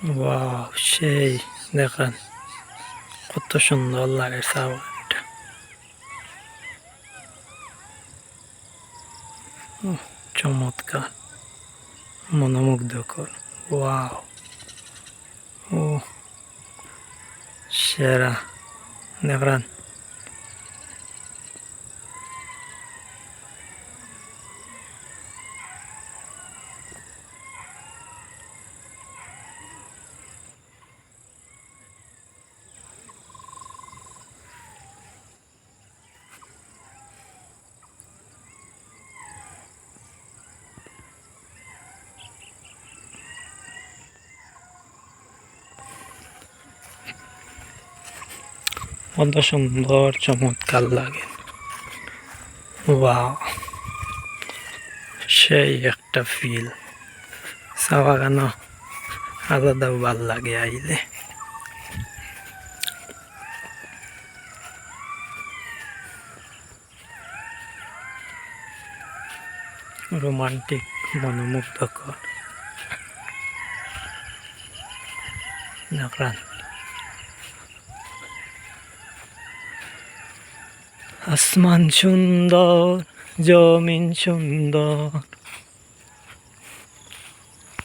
Wow সেই দেখেন কত সুন্দর লাগে সাওয়ারটা উহ, চমৎকার মনোমুগ্ধকর ওয়াও ও সেরা দেখেন কত সুন্দর চমৎকার লাগে। ওয়াও, সেই একটা ফিল চা বাগানো আলাদা ভালো লাগে আইলে। রোমান্টিক, মনোমুগ্ধকর। দেখলাম আসমান সুন্দর জমিন সুন্দর।